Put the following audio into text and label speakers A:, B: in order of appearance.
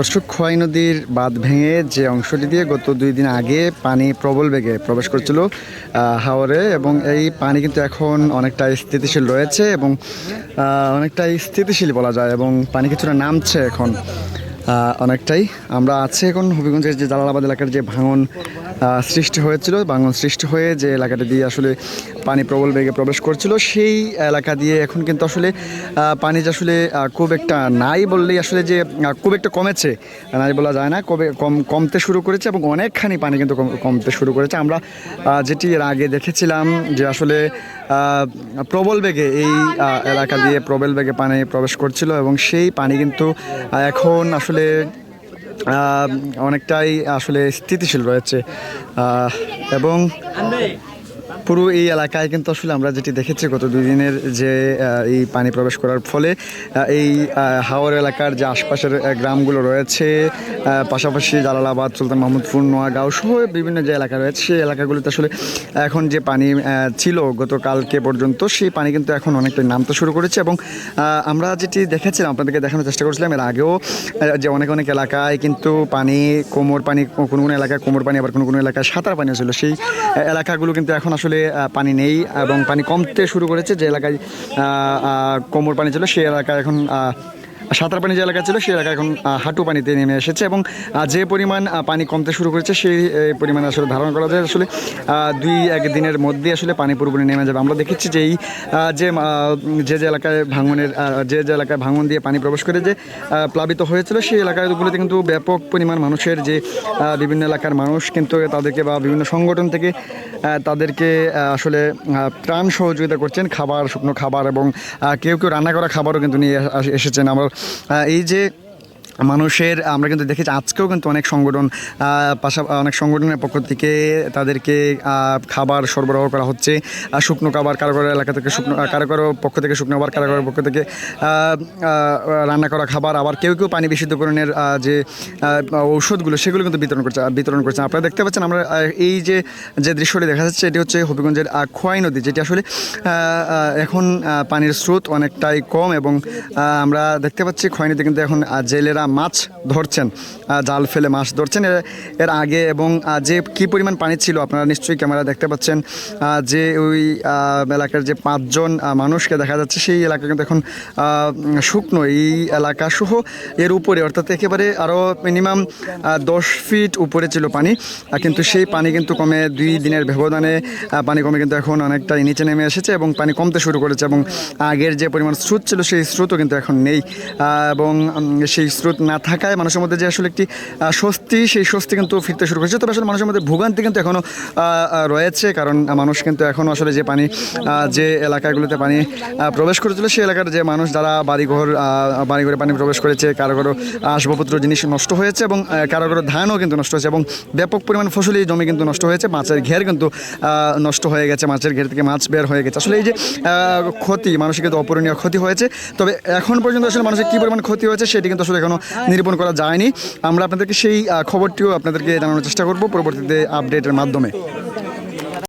A: দর্শক, খোয়াই নদীর বাঁধ ভেঙে যে অংশটি দিয়ে গত দুই দিন আগে পানি প্রবল বেগে প্রবেশ করছিল হাওরে এবং এই পানি কিন্তু এখন অনেকটা স্থিতিশীল রয়েছে এবং অনেকটাই স্থিতিশীল বলা যায় এবং পানি কিছুটা নামছে এখন অনেকটাই। আমরা আছি এখন হবিগঞ্জের যে জালালাবাদ এলাকার যে ভাঙন সৃষ্টি হয়েছিল ভাঙন সৃষ্টি হয়ে যে এলাকাটা দিয়ে আসলে পানি প্রবল বেগে প্রবেশ করছিল, সেই এলাকা দিয়ে এখন কিন্তু আসলে পানি যে আসলে খুব একটা নাই বললেই আসলে যে খুব একটা কমেছে, নাই বলা যায় না, কবে কম, কমতে শুরু করেছে এবং অনেকখানি পানি কিন্তু কম- কমতে শুরু করেছে। আমরা যেটি এর আগে দেখেছিলাম যে আসলে প্রবল বেগে এই এলাকা দিয়ে প্রবল বেগে পানি প্রবেশ করছিল এবং সেই পানি কিন্তু এখন আসলে অনেকটাই আসলে স্থিতিশীল রয়েছে। এবং পুরো এই এলাকায় কিন্তু আসলে আমরা যেটি দেখেছি গত দুই দিনের যে এই পানি প্রবেশ করার ফলে এই হাওর এলাকার যে আশপাশের গ্রামগুলো রয়েছে পাশাপাশি জালালাবাদ, সুলতান মাহমুদপুর নোয়াগাঁও সহ বিভিন্ন যে এলাকা রয়েছে, সেই এলাকাগুলোতে আসলে এখন যে পানি ছিল গতকালকে পর্যন্ত, সেই পানি কিন্তু এখন অনেকটাই নামতে শুরু করেছে এবং আমরা যেটি দেখেছিলাম, আপনাদেরকে দেখানোর চেষ্টা করেছিলাম, এর আগেও যে অনেক অনেক এলাকায় কিন্তু পানি, কোমর পানি, কোনো কোনো এলাকায় কোমর পানি, আবার কোনো কোনো এলাকায় সাঁতার পানিও ছিল, সেই এলাকাগুলো কিন্তু এখন আসলে পানি নেই এবং পানি কমতে শুরু করেছে যে এলাকায় কোমর পানি ছিল, সেই এলাকায় এখন সাঁতার পানি যে এলাকা ছিল, সেই এলাকা এখন হাঁটু পানিতে নেমে এসেছে এবং যে পরিমাণ পানি কমতে শুরু করেছে, সেই পরিমাণ আসলে ধারণা করা যায়। আসলে দুই, এক দিনের মধ্যে আসলে পানি পুরোপুরি নেমে যাবে। আমরা দেখেছি যে এই যে যে যে এলাকায় ভাঙনের যে যে এলাকায় ভাঙন দিয়ে পানি প্রবেশ করে যে প্লাবিত হয়েছিল, সেই এলাকাগুলোতে কিন্তু ব্যাপক পরিমাণ মানুষের যে বিভিন্ন এলাকার মানুষ কিন্তু তাদেরকে বা বিভিন্ন সংগঠন থেকে তাদেরকে আসলে ত্রাণ সহযোগিতা করছেন। খাবার, শুকনো খাবার এবং কেউ কেউ রান্না করা খাবারও কিন্তু নিয়ে এসেছেন। আমার এই যে মানুষের, আমরা কিন্তু দেখেছি আজকেও কিন্তু অনেক সংগঠন পাশা, অনেক সংগঠনের পক্ষ থেকে তাদেরকে খাবার সরবরাহ করা হচ্ছে। শুকনো খাবার কারও কারও এলাকা থেকে শুকনো কারও কারও পক্ষ থেকে শুকনো খাবার কারও কারও পক্ষ থেকে রান্না করা খাবার, আবার কেউ কেউ পানি বিশুদ্ধকরণের যে ঔষধগুলো সেগুলো কিন্তু বিতরণ করছে বিতরণ করছে। আপনারা দেখতে পাচ্ছেন আমরা এই যে যে দৃশ্যটি দেখা যাচ্ছে, এটি হচ্ছে হবিগঞ্জের খোয়াই নদী, যেটি আসলে এখন পানির স্রোত অনেকটাই কম এবং আমরা দেখতে পাচ্ছি খোয়াই নদী কিন্তু এখন জেলেরা মাছ ধরছেন জাল ফেলে মাছ ধরছেন। এর- আগে এবং যে কি পরিমাণ পানি ছিল আপনারা নিশ্চয়ই ক্যামেরা দেখতে পাচ্ছেন যে ওই এলাকার যে পাঁচজন মানুষকে দেখা যাচ্ছে সেই এলাকা কিন্তু এখন শুকনো। এই এলাকা সহ এর উপরে অর্থাৎ একেবারে আরও মিনিমাম দশ ফিট উপরে ছিল পানি। কিন্তু সেই পানি কিন্তু কমে দুই দিনের ব্যবধানে পানি কমে কিন্তু এখন অনেকটাই নিচে নেমে এসেছে এবং পানি কমতে শুরু করেছে এবং আগের যে পরিমাণ স্রোত ছিল সেই স্রোতও কিন্তু এখন নেই। এবং সেই স্রোত না থাকায় মানুষের মধ্যে যে আসলে একটি স্বস্তি, সেই স্বস্তি কিন্তু ফিরতে শুরু করেছে। তবে আসলে মানুষের মধ্যে ভোগান্তি কিন্তু এখনও রয়েছে। কারণ মানুষ কিন্তু এখনও আসলে যে পানি যে এলাকাগুলোতে পানি প্রবেশ করেছিল, সেই এলাকার যে মানুষ যারা বাড়িঘর বাড়িঘরে পানি প্রবেশ করেছে কারও কারও আসবাবপত্র, জিনিস নষ্ট হয়েছে এবং কারও কারও ধানও কিন্তু নষ্ট হয়েছে এবং ব্যাপক পরিমাণ ফসলি, জমি কিন্তু নষ্ট হয়েছে। মাছের ঘের কিন্তু নষ্ট হয়ে গেছে। মাছের ঘের থেকে মাছ বের হয়ে গেছে। আসলে এই যে ক্ষতি, মানুষের কিন্তু অপূরণীয় ক্ষতি হয়েছে। তবে এখন পর্যন্ত আসলে মানুষের কী পরিমাণ ক্ষতি হয়েছে, সেটি কিন্তু আসলে এখনও নিরূপণ করা যায়নি। আমরা আপনাদেরকে সেই খবরটিও আপনাদেরকে জানানোর চেষ্টা করব পরবর্তীতে আপডেটের মাধ্যমে।